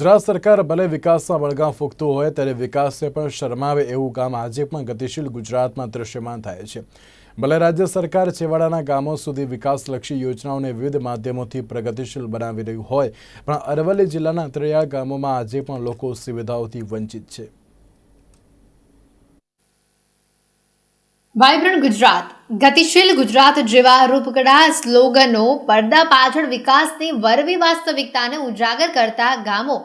ગુજરાત સરકાર ભલે વિકાસના વળગામ ફૂંકતું હોય, ત્યારે વિકાસને પણ શરમાવે એવું કામ આજે પણ ગતિશીલ ગુજરાતમાં દ્રશ્યમાન થાય છે. ભલે રાજ્ય સરકાર છેવાડાના ગામો સુધી વિકાસલક્ષી યોજનાઓને વિવિધ માધ્યમોથી પ્રગતિશીલ બનાવી રહ્યું હોય, પણ અરવલ્લી જિલ્લાના અંતરિયાળ ગામોમાં આજે પણ લોકો સુવિધાઓથી વંચિત છે. વાઇબ્રન્ટ ગુજરાત ગતિશીલ ગુજરાત જેવા રૂપકડા સ્લોગનો પડદા પાછળ વિકાસની વરવી વાસ્તવિકતાને ઉજાગર કરતા ગામો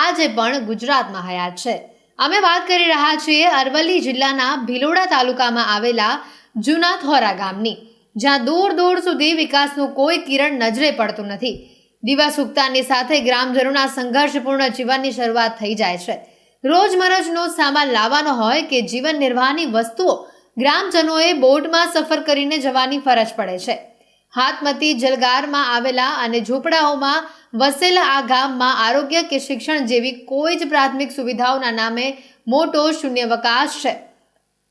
આજે પણ ગુજરાતમાં હયાત છે. અમે વાત કરી રહ્યા છીએ અરવલ્લી જિલ્લાના ભિલોડા તાલુકામાં આવેલા જૂના થોરા ગામની, જ્યાં દૂર દૂર સુધી વિકાસનું કોઈ કિરણ નજરે પડતું નથી. દિવસ ઉગતાની સાથે ગ્રામજનોના સંઘર્ષપૂર્ણ જીવનની શરૂઆત થઈ જાય છે. રોજમરોજનો સામાન લાવવાનો હોય કે જીવન નિર્વાહની વસ્તુઓ ગ્રામજનોએ બોટમાં સફર કરીને જવાની ફરજ પડે છે. હાથમતી જલગારમાં આવેલા અને ઝૂંપડાઓમાં વસેલા આ ગામમાં આરોગ્ય કે શિક્ષણ જેવી કોઈ જ પ્રાથમિક સુવિધાઓના નામે મોટો શૂન્યવકાશ છે.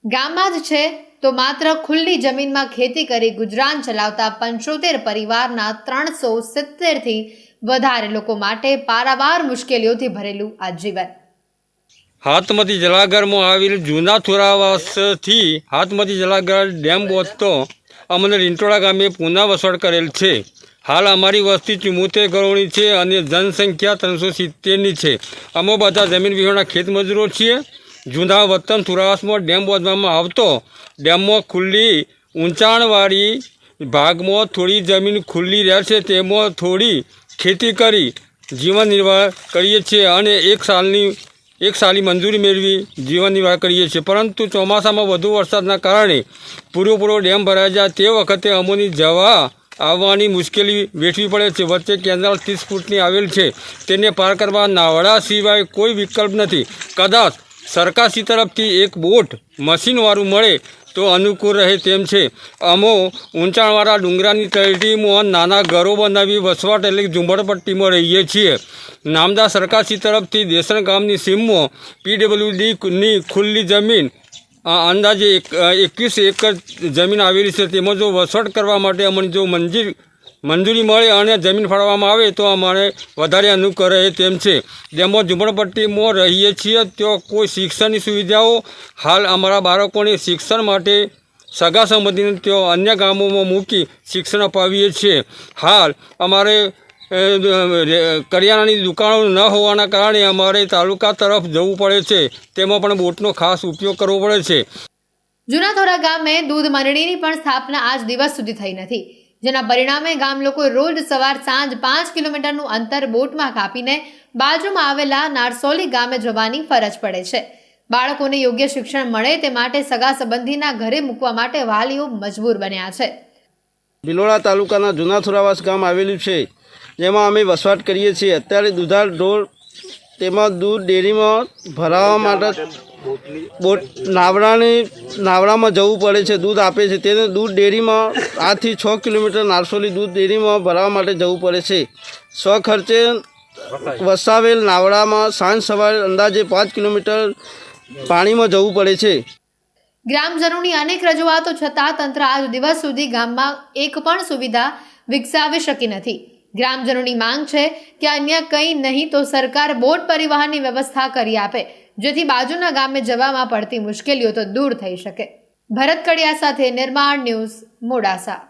ગામમાં જ છે તો માત્ર ખુલ્લી જમીનમાં ખેતી કરી ગુજરાન ચલાવતા પંચોતેર પરિવારના ત્રણસો સિત્તેરથી વધારે લોકો માટે પારાવાર મુશ્કેલીઓથી ભરેલું આ હાથમતી જલાગારમાં આવેલ જૂના થોરાવાસથી હાથમતી જલાગાર ડેમ પહોંચતો અમને રીંટોળા ગામે પુનઃ વસવાટ કરેલ છે. હાલ અમારી વસ્તી ચુમ્મોતેર કરોડની છે અને જનસંખ્યા ત્રણસો સિત્તેરની છે. અમે બધા જમીન વિહોણા ખેતમજૂરો છીએ. જૂના વતન થોરાવાસમાં ડેમ બાંધવામાં આવતો ડેમમાં ખુલ્લી ઊંચાણવાળી ભાગમાં થોડી જમીન ખુલ્લી રહે છે. તેમાં થોડી ખેતી કરી જીવન નિર્વાહ કરીએ છીએ અને એક સાલની એક સાલી મંજૂરી મેળવી જીવન નિર્વાહ કરીએ છીએ. પરંતુ ચોમાસામાં વધુ વરસાદના કારણે પૂરેપૂરો ડેમ ભરાઈ જાય તે વખતે અમોની જવા આવવાની મુશ્કેલી વેઠવી પડે છે. વચ્ચે કેનાલ ત્રીસ ફૂટની આવેલ છે. તેને પાર કરવા નાવડા સિવાય કોઈ વિકલ્પ નથી. કદાચ સરકારશ્રી તરફથી એક બોટ, મશીનવાળું મળે તો અનુકૂળ રહે તેમ છે. અમો ઊંચાણવાળા ડુંગરાની તળટીમાં નાના ઘરો બનાવી વસવાટ એટલે કે ઝુંપડપટ્ટીમાં રહીએ છીએ. નામદા સરકારશ્રી તરફથી દેસણ ગામની સીમમાં પીડબ્લ્યુડીની ખુલ્લી જમીન અંદાજે એક એકવીસ એકર જમીન આવેલી છે. તેમાં જો વસવાટ કરવા માટે અમને જો મંજૂર મંજૂરી મળે અને જમીન ફાળવવામાં આવે તો અમારે વધારે અનુકૂળ રહે તેમ છે. જેમાં ઝુંપડપટ્ટીમાં રહીએ છીએ, ત્યાં કોઈ શિક્ષણની સુવિધાઓ. હાલ અમારા બાળકોને શિક્ષણ માટે સગા સંબંધીને ત્યાં અન્ય ગામોમાં મૂકી શિક્ષણ અપાવીએ છીએ. હાલ અમારે કરિયાણાની દુકાનો ન હોવાના કારણે અમારે તાલુકા તરફ જવું પડે છે. તેમાં પણ બોટનો ખાસ ઉપયોગ કરવો પડે છે. જૂનાથોરા ગામે દૂધ મંડળીની પણ સ્થાપના આજ દિવસ સુધી થઈ નથી. જેના પરિણામે ગામ લોકો રોજ સવાર સાંજ પાંચ કિલોમીટરનું અંતર બોટમાં કાપીને બાજુમાં આવેલા નારસોલી ગામે જવાની ફરજ પડે છે. બાળકોને યોગ્ય શિક્ષણ મળે તે માટે સગા સંબંધીના ઘરે મૂકવા માટે વાલીઓ મજબૂર બન્યા છે. ભિલોડા તાલુકાના જૂના થોરાવાસ ગામ આવેલું છે, જેમાં અમે વસવાટ કરીએ છીએ. અત્યારે દુધાળ ઢોર તેમાં દૂધ ડેરીમાં ભરાવવા માટે બોટ નાવડાની નાવડામાં જવું પડે છે દૂધ આપે છે. તેને દૂધ ડેરીમાં આથી છ કિલોમીટર નારસોલી દૂધ ડેરીમાં ભરાવા માટે જવું પડે છે. સ્વખર્ચે વસાવેલ નાવડામાં સાંજ સવારે અંદાજે પાંચ કિલોમીટર પાણીમાં જવું પડે છે. ગ્રામજનોની અનેક રજૂઆતો છતાં તંત્ર આજ દિવસ સુધી ગામમાં એક પણ સુવિધા વિકસાવી શકી નથી. ગ્રામજનોની માંગ છે કે અન્ય કંઈ નહીં તો સરકાર બોટ પરિવહનની વ્યવસ્થા કરી આપે. જેથી બાજુના ગામે જવામાં પડતી મુશ્કેલીઓ તો દૂર થઈ શકે. ભરત કડિયા સાથે નિર્માણ ન્યૂઝ મોડાસા.